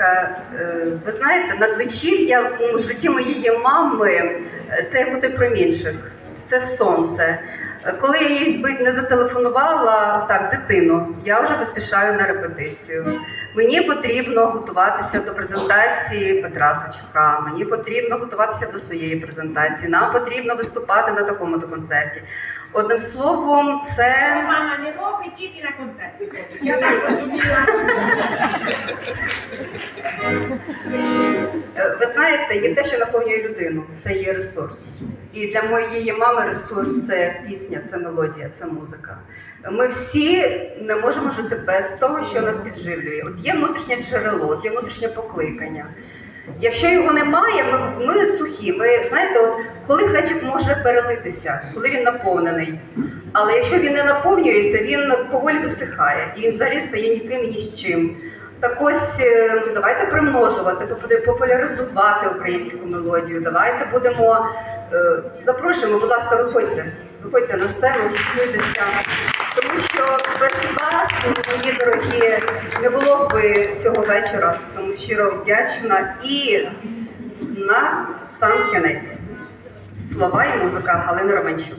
Е, Ви знаєте, надвечір'я у житті моєї мами е, це як той промінчик, це сонце. Коли я їй не зателефонувала, так, дитину, я вже поспішаю на репетицію. Мені потрібно готуватися до презентації Петра Сачука, мені потрібно готуватися до своєї презентації, нам потрібно виступати на такому-то концерті. Одним словом, це. Мама не робить тільки на концерті. Я так зрозуміла. Ви знаєте, є те, що наповнює людину, це є ресурс. І для моєї мами ресурс це пісня, це мелодія, це музика. Ми всі не можемо жити без того, що нас підживлює. От є внутрішнє джерело, от є внутрішнє покликання. Якщо його немає, ми, ми сухі. Ми знаєте, от коли глечик може перелитися, коли він наповнений. Але якщо він не наповнюється, він поволі висихає і він взагалі стає ніким і ні з чим. Так ось е, давайте примножувати, попу- популяризувати українську мелодію. Давайте будемо е, запрошуємо, будь ласка, виходьте, виходьте на сцену, шукуйтеся. Тому що без вас, мої дорогі, не було б цього вечора. Тому щиро вдячна. І на сам кінець слова і музика Галини Романчук.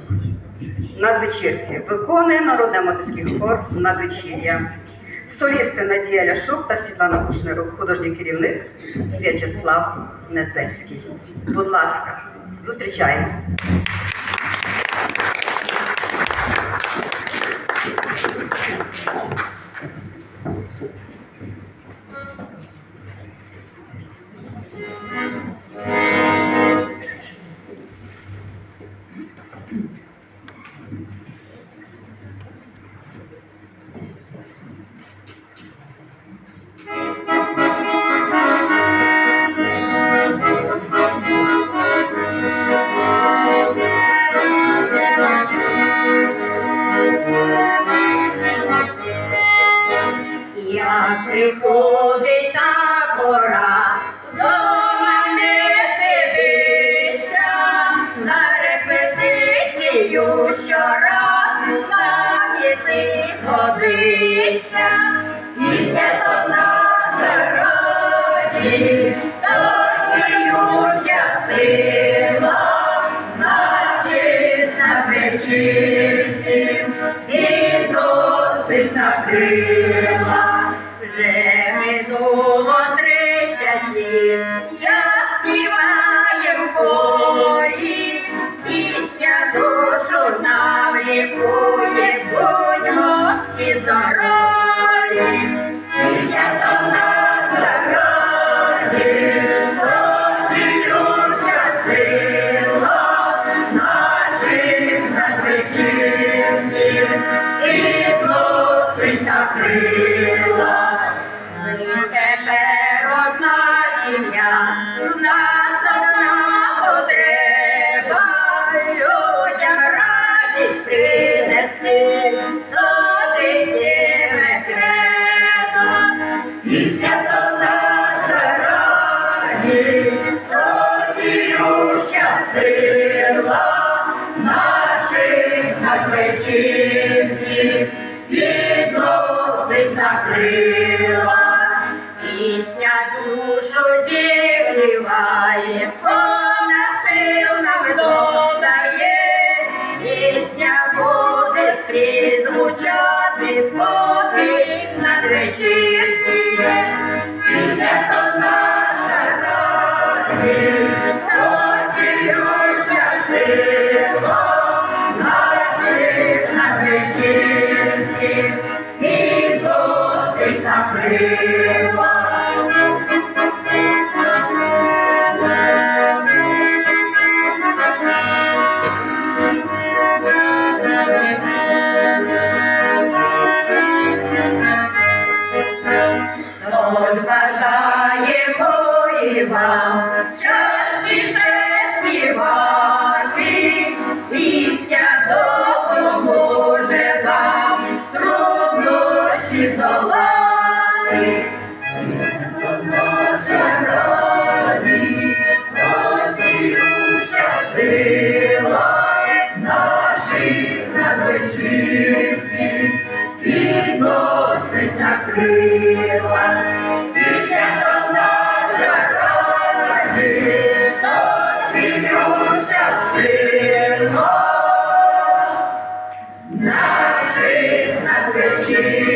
Надвечірці виконує народний аматорський хор надвечір'я. Солісти Надія Ляшук та Світлана Кушнирук, художній керівник В'ячеслав Недзельський. Будь ласка, зустрічаємо. Приходить та пора, нам іти всі здорові. Наших надвечірців і носить на крила. Тепер одна сім'я, наших надвечірців підносить на крила. Пісня душу зігріває, повна сил нам пісня буде скрізь звучати, поки надвечірці співав, частіше співати, пісня допоможе вам труднощі здолати. Відносить на криль. Jesus.